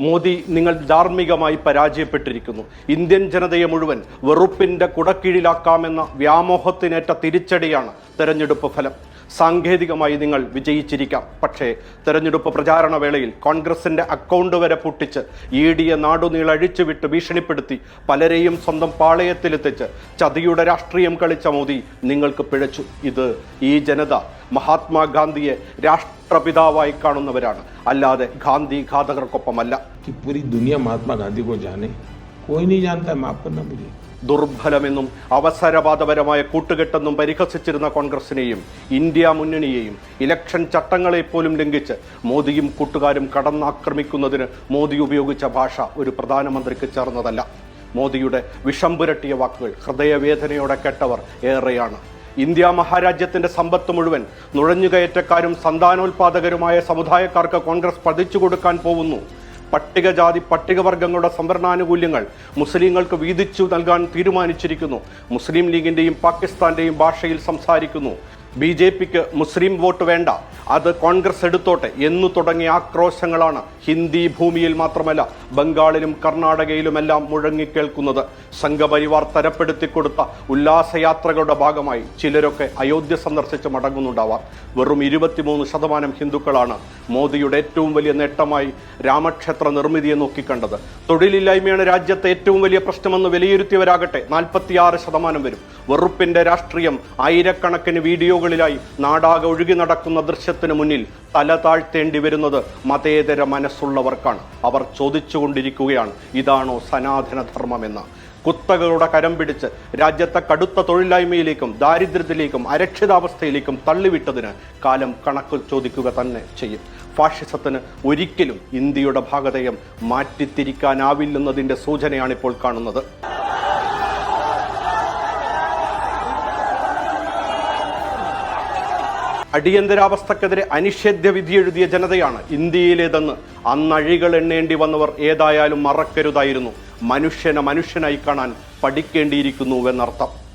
മോദി നിങ്ങൾ ധാർമ്മികമായി പരാജയപ്പെട്ടിരിക്കുന്നു. ഇന്ത്യൻ ജനതയെ മുഴുവൻ വെറുപ്പിന്റെ കുടക്കീഴിലാക്കാമെന്ന വ്യാമോഹത്തിനേറ്റ തിരിച്ചടിയാണ് തെരഞ്ഞെടുപ്പ് ഫലം. സാങ്കേതികമായി നിങ്ങൾ വിജയിച്ചിരിക്കാം. പക്ഷേ തെരഞ്ഞെടുപ്പ് പ്രചാരണ വേളയിൽ കോൺഗ്രസിന്റെ അക്കൗണ്ട് വരെ പൊട്ടിച്ച് ഇ ഡിയെ നാടുനീളഴിച്ചുവിട്ട് ഭീഷണിപ്പെടുത്തി പലരെയും സ്വന്തം പാളയത്തിലെത്തിച്ച് ചതിയുടെ രാഷ്ട്രീയം കളിച്ച മോദി നിങ്ങൾക്ക് പിഴച്ചു. ഇത് ഈ ജനത മഹാത്മാഗാന്ധിയെ രാഷ്ട്രപിതാവായി കാണുന്നവരാണ്. അല്ലാതെ ഗാന്ധി ഘാതകർക്കൊപ്പമല്ല. പൂരി ദുനിയ മഹാത്മാഗാന്ധി കോ ജാനെ? കോയി നീ ജാനത മാപ്പ് ദുർബലമെന്നും അവസരവാദപരമായ കൂട്ടുകെട്ടെന്നും പരിഹസിച്ചിരുന്ന കോൺഗ്രസിനെയും ഇന്ത്യ മുന്നണിയെയും ഇലക്ഷൻ ചട്ടങ്ങളെ പോലും ലംഘിച്ച് മോദിയും കൂട്ടുകാരും കടന്നാക്രമിക്കുന്നതിന് മോദി ഉപയോഗിച്ച ഭാഷ ഒരു പ്രധാനമന്ത്രിക്ക് ചേർന്നതല്ല. മോദിയുടെ വിഷംപുരട്ടിയ വാക്കുകൾ ഹൃദയവേദനയോടെ കേട്ടവർ ഏറെയാണ്. ഇന്ത്യ മഹാരാജ്യത്തിന്റെ സമ്പത്ത് മുഴുവൻ നുഴഞ്ഞുകയറ്റക്കാരും സന്താനോൽപാദകരുമായ സമുദായക്കാർക്ക് കോൺഗ്രസ് പതിച്ചു കൊടുക്കാൻ പോകുന്നു. പട്ടികജാതി പട്ടികവർഗങ്ങളുടെ സംവരണാനുകൂല്യങ്ങൾ മുസ്ലിങ്ങൾക്ക് വീതിച്ചു നൽകാൻ തീരുമാനിച്ചിരിക്കുന്നു. മുസ്ലിം ലീഗിന്റെയും പാകിസ്ഥാന്റെയും ഭാഷയിൽ സംസാരിക്കുന്നു. ബി ജെ പിക്ക് മുസ്ലിം വോട്ട് വേണ്ട. അത് കോൺഗ്രസ് എടുത്തോട്ടെ എന്നു തുടങ്ങിയ ആക്രോശങ്ങളാണ് ഹിന്ദി ഭൂമിയിൽ മാത്രമല്ല ബംഗാളിലും കർണാടകയിലുമെല്ലാം മുഴങ്ങിക്കേൾക്കുന്നത് സംഘപരിവാർ തരപ്പെടുത്തിക്കൊടുത്ത ഉല്ലാസയാത്രകളുടെ ഭാഗമായി ചിലരൊക്കെ അയോധ്യ സന്ദർശിച്ച് മടങ്ങുന്നുണ്ടാവാം. വെറും ഇരുപത്തിമൂന്ന് ശതമാനം ഹിന്ദുക്കളാണ് മോദിയുടെ ഏറ്റവും വലിയ നേട്ടമായി രാമക്ഷേത്ര നിർമ്മിതിയെ നോക്കിക്കണ്ടത്. തൊഴിലില്ലായ്മയാണ് രാജ്യത്തെ ഏറ്റവും വലിയ പ്രശ്നമെന്ന് വിലയിരുത്തിയവരാകട്ടെ നാൽപ്പത്തിയാറ് ശതമാനം വരും. വെറുപ്പിന്റെ രാഷ്ട്രീയം ആയിരക്കണക്കിന് വീഡിയോകളിലായി നാടാകെ ഒഴുകി നടക്കുന്ന ദൃശ്യത്തിന് മുന്നിൽ തല താഴ്ത്തേണ്ടി വരുന്നത് മതേതര മനസ്സുള്ളവർക്കാണ്. അവർ ചോദിച്ചുകൊണ്ടിരിക്കുകയാണ് ഇതാണോ സനാതനധർമ്മമെന്ന്? കുത്തകളുടെ കരം പിടിച്ച് രാജ്യത്തെ കടുത്ത തൊഴിലായ്മയിലേക്കും ദാരിദ്ര്യത്തിലേക്കും അരക്ഷിതാവസ്ഥയിലേക്കും തള്ളിവിട്ടതിന് കാലം കണക്ക് ചോദിക്കുക തന്നെ ചെയ്യും. ഫാഷിസത്തിന് ഒരിക്കലും ഇന്ത്യയുടെ ഭാഗതയം മാറ്റിത്തിരിക്കാനാവില്ലെന്നതിന്റെ സൂചനയാണിപ്പോൾ കാണുന്നത്. അടിയന്തരാവസ്ഥക്കെതിരെ അനിഷേധ്യ വിധിയെഴുതിയ ജനതയാണ് ഇന്ത്യയിലേതെന്ന്. അന്നഴികൾ എണ്ണേണ്ടി വന്നവർ ഏതായാലും മറക്കരുതായിരുന്നു. മനുഷ്യനെ മനുഷ്യനായി കാണാൻ പഠിക്കേണ്ടിയിരിക്കുന്നുവെന്നർത്ഥം